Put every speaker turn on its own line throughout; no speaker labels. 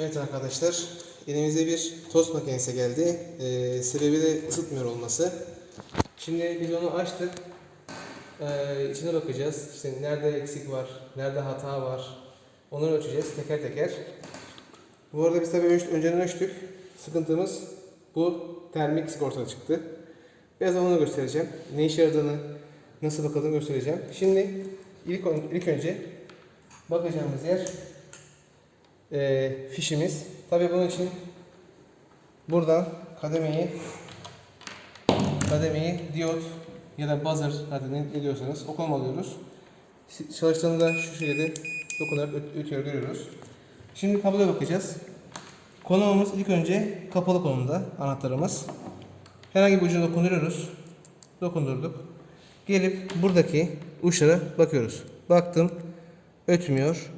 Evet arkadaşlar, elimize bir tost makinesi geldi. Ee, sebebi de ısıtmıyor olması. Şimdi biz onu açtık. Ee, içine bakacağız. İşte nerede eksik var, nerede hata var. Onları ölçeceğiz teker teker. Bu arada biz tabii önceden ölçtük. Sıkıntımız bu termik sigorta çıktı. Birazdan onu göstereceğim. Ne işe yaradığını, nasıl bakıldığını göstereceğim. Şimdi ilk, ilk önce bakacağımız yer e, fişimiz. Tabi bunun için buradan kademeyi kademeyi diyot ya da buzzer hadi ne, ne diyorsanız o alıyoruz. Si- Çalıştığında şu şekilde dokunarak öt- ötüyor görüyoruz. Şimdi kabloya bakacağız. Konumumuz ilk önce kapalı konumda anahtarımız. Herhangi bir ucuna dokunduruyoruz. Dokundurduk. Gelip buradaki uçlara bakıyoruz. Baktım ötmüyor.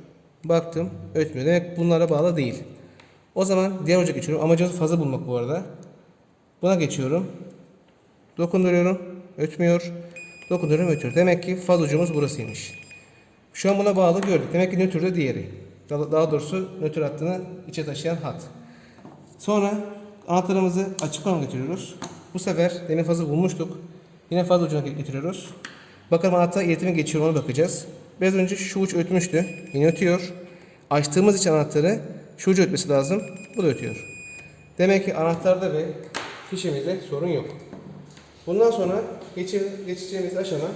Baktım ötmüyor. Demek bunlara bağlı değil. O zaman diğer uca geçiyorum. Amacımız fazla bulmak bu arada. Buna geçiyorum. Dokunduruyorum. Ötmüyor. Dokunduruyorum ötüyor. Demek ki faz ucumuz burasıymış. Şu an buna bağlı gördük. Demek ki nötr de diğeri. Daha doğrusu nötr hattını içe taşıyan hat. Sonra anahtarımızı açık konuma getiriyoruz. Bu sefer demin fazı bulmuştuk. Yine faz ucuna getiriyoruz. Bakalım anahtar iletime geçiyor ona bakacağız. Biraz önce şu uç ötmüştü. Yine ötüyor. Açtığımız için anahtarı şu ucu ötmesi lazım. Bu da ötüyor. Demek ki anahtarda ve fişimizde sorun yok. Bundan sonra geçe, geçeceğimiz aşama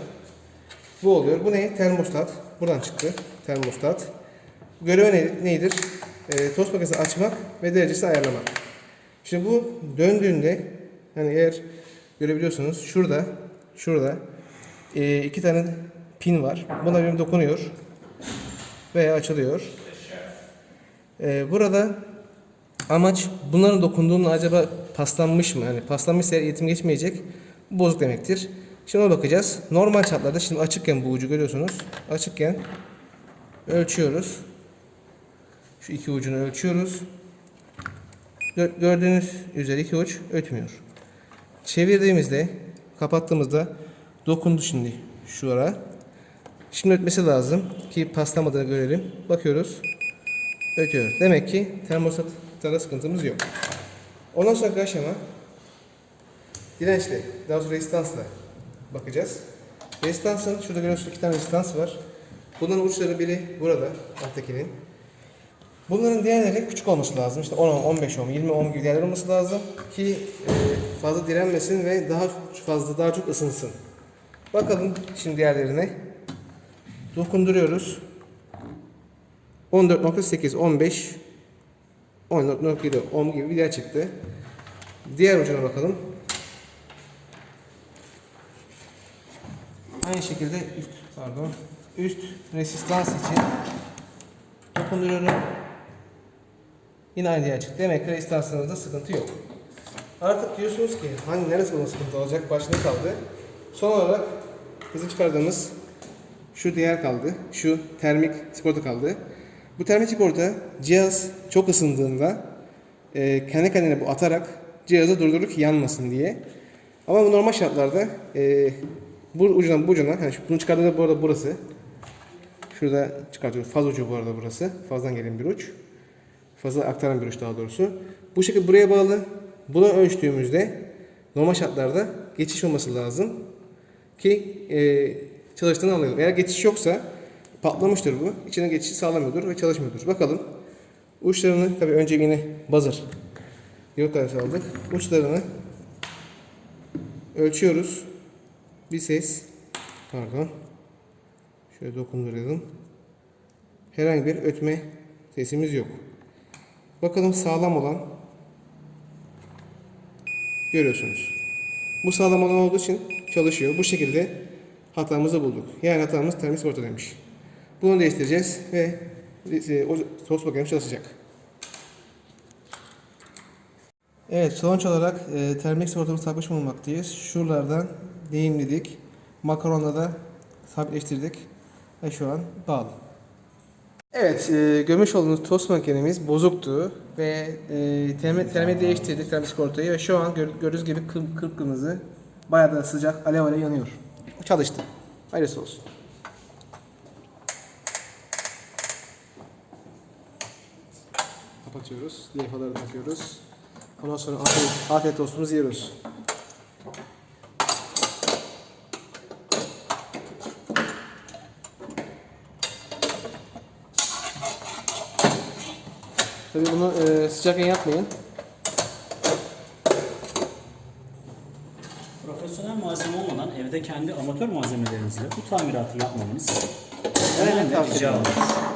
bu oluyor. Bu ne? Termostat. Buradan çıktı. Termostat. Görevi ne, neydir? E, tost makinesini açmak ve derecesini ayarlamak. Şimdi bu döndüğünde hani eğer görebiliyorsunuz şurada şurada e, iki tane pin var. Buna bir dokunuyor veya açılıyor. E, burada amaç bunların dokunduğunda acaba paslanmış mı? Yani paslanmışsa eğer iletim geçmeyecek bozuk demektir. Şimdi ona bakacağız. Normal şartlarda şimdi açıkken bu ucu görüyorsunuz. Açıkken ölçüyoruz. Şu iki ucunu ölçüyoruz. Gö- Gördüğünüz üzere iki uç ötmüyor. Çevirdiğimizde, kapattığımızda dokundu şimdi şu. Şimdi ötmesi lazım ki paslamadığını görelim. Bakıyoruz. Ötüyor. Demek ki termostatta sıkıntımız yok. Ondan sonraki aşama dirençle, daha sonra rezistansla bakacağız. Rezistansın, şurada görüyorsunuz iki tane rezistans var. Bunların uçları biri burada, alttakinin. Bunların değerleri küçük olması lazım. İşte 10 ohm, 15 ohm, 20 ohm gibi değerler olması lazım ki e, fazla direnmesin ve daha fazla daha çok ısınsın. Bakalım şimdi değerlerine. Dokunduruyoruz. 14.8, 15, 14.7 ohm gibi bir değer çıktı. Diğer ucuna bakalım. Aynı şekilde üst pardon üst resistans için dokunduruyorum. Yine aynı yer çıktı. Demek ki resistansınızda sıkıntı yok. Artık diyorsunuz ki hangi neresi bunun sıkıntı olacak? Başlığı kaldı. Son olarak bizim çıkardığımız şu değer kaldı. Şu termik sigorta kaldı. Bu termik sigorta cihaz çok ısındığında e, kendi kendine bu atarak cihazı durdurur ki yanmasın diye. Ama bu normal şartlarda e, bu ucundan bu ucuna, yani şu- bunu çıkardığında bu arada burası. Şurada çıkartıyoruz. Faz ucu bu arada burası. Fazdan gelen bir uç. Fazla aktaran bir uç daha doğrusu. Bu şekilde buraya bağlı. Bunu ölçtüğümüzde normal şartlarda geçiş olması lazım ki e, çalıştığını anlayalım. Eğer geçiş yoksa patlamıştır bu. İçine geçişi sağlamıyordur ve çalışmıyordur. Bakalım. Uçlarını tabii önce yine buzzer diyot tanesi aldık. Uçlarını ölçüyoruz. Bir ses pardon şöyle dokunduralım. Herhangi bir ötme sesimiz yok. Bakalım sağlam olan görüyorsunuz. Bu sağlam olduğu için çalışıyor. Bu şekilde hatamızı bulduk. Yani hatamız termik sigortadaymış. Bunu değiştireceğiz ve e, o tost makinemiz çalışacak. Evet sonuç olarak e, termik sigortamızı takmış bulunmaktayız. Şuralardan deyimledik. Makaronla da sabitleştirdik. Ve şu an bağlı. Evet, e, görmüş olduğunuz tost makinemiz bozuktu ve e, terme, terme değiştirdik termik sigortayı ve şu an gör, gördüğünüz gibi kı- kıpkırmızı bayağı da sıcak alev alev yanıyor. Çalıştı. Hayırlısı olsun. Kapat. Kapatıyoruz. Kafaları takıyoruz. Ondan sonra afiyet, afiyet tostumuzu yiyoruz. Tabii bunu e, sıcakken yapmayın.
Profesyonel malzeme olmadan evde kendi amatör malzemelerinizle bu tamiratı yapmanız
Evet,
önemli
tavsiye
rica
ederim.
olur.